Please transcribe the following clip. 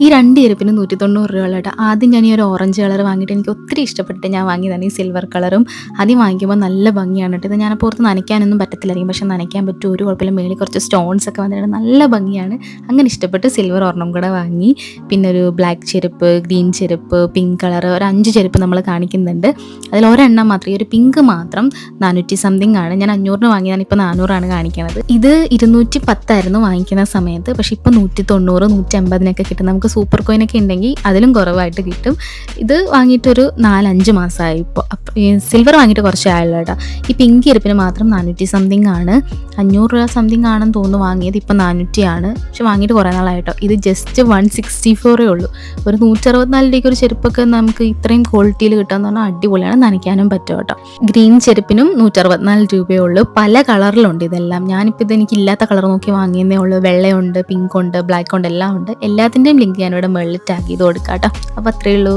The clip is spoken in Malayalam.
ഈ രണ്ട് ചെരുപ്പിന് നൂറ്റി തൊണ്ണൂറ് രൂപ കേട്ടോ. ആദ്യം ഞാൻ ഈ ഒരു ഓറഞ്ച് കളർ വാങ്ങിയിട്ട് എനിക്ക് ഒത്തിരി ഇഷ്ടപ്പെട്ടിട്ട് ഞാൻ വാങ്ങിയതാണ് ഈ സിൽവർ കളറും. ആദ്യം വാങ്ങിക്കുമ്പോൾ നല്ല ഭംഗിയാണ് കേട്ടോ. ഇത് ഞാൻ പുറത്ത് നനയ്ക്കാനൊന്നും പറ്റത്തില്ലായിരിക്കും. പക്ഷെ നനയ്ക്കാൻ പറ്റും ഒരു കുഴപ്പമില്ല. മേളിൽ കുറച്ച് സ്റ്റോൺസ് ഒക്കെ വന്നിട്ട് നല്ല ഭംഗിയാണ്. അങ്ങനെ ഇഷ്ടപ്പെട്ട് സിൽവർ ഒരെണ്ണം കൂടെ വാങ്ങി. പിന്നെ ഒരു ബ്ലാക്ക് ചെരുപ്പ് ഗ്രീൻ ചെരുപ്പ് പിങ്ക് കളർ ഒരു അഞ്ച് ചെരുപ്പ് നമ്മൾ കാണിക്കുന്നുണ്ട്. അതിൽ ഒരെണ്ണം മാത്രം ഈ ഒരു പിങ്ക് മാത്രം നാനൂറ്റി സംതിങ് ആണ്. ഞാൻ അഞ്ഞൂറിന് വാങ്ങിയതാണ്. ഇപ്പോൾ നാനൂറാണ് കാണിക്കുന്നത് ഇത് ഇരുന്നൂറ്റി പത്തായിരുന്നു വാങ്ങിക്കുന്ന സമയത്ത്. പക്ഷേ ഇപ്പോൾ നൂറ്റി തൊണ്ണൂറ് നൂറ്റി അമ്പതിനൊക്കെ കിട്ടും. നമുക്ക് സൂപ്പർ കോയിനൊക്കെ ഉണ്ടെങ്കിൽ അതിലും കുറവായിട്ട് കിട്ടും. ഇത് വാങ്ങിയിട്ടൊരു നാലഞ്ച് മാസമായി ഇപ്പോൾ സിൽവർ വാങ്ങിയിട്ട് കുറച്ച് ആയല്ലോ കേട്ടോ ഈ പിങ്ക് ഇരിപ്പിന് മാത്രം നാനൂറ്റി സംതിങ് ആണ്. അഞ്ഞൂറ് രൂപ സംതിങ് ആണെന്ന് തോന്നുന്നു വാങ്ങിയത് ഇപ്പം നാനൂറ്റിയാണ് പക്ഷെ വാങ്ങിയിട്ട് കുറേ നാളായിട്ടോ. ഇത് ജസ്റ്റ് വൺ സിക്സ്റ്റി ഫോറേ ഉള്ളൂ. ഒരു നൂറ്ററുപത്തിനാല് രൂപയ്ക്ക് ഒരു ചെരുപ്പൊക്കെ നമുക്ക് ഇത്രയും ക്വാളിറ്റിയിൽ കിട്ടാന്ന് പറഞ്ഞാൽ അടിപൊളിയാണ്. നനയ്ക്കാനും പറ്റും കേട്ടോ. ഗ്രീൻ ചെരുപ്പിനും നൂറ്ററുപത്തിനാല് രൂപയേ ഉള്ളൂ. പല കളറിലുണ്ട് ഇതെല്ലാം. ഞാനിപ്പോൾ ഇത് എനിക്ക് ഇല്ലാത്ത കളർ നോക്കി വാങ്ങിയതേ ഉള്ളൂ. വെള്ളയുണ്ട് പിങ്ക് ഉണ്ട് ബ്ലാക്ക് ഉണ്ട് എല്ലാം ഉണ്ട് എല്ലാത്തിന്റെയും ലിങ്ക് ഞാനിവിടെ മുകളിൽ ടാഗ് ചെയ്ത് കൊടുക്കാം കേട്ടോ അപ്പോൾ അത്രയേ ഉള്ളൂ.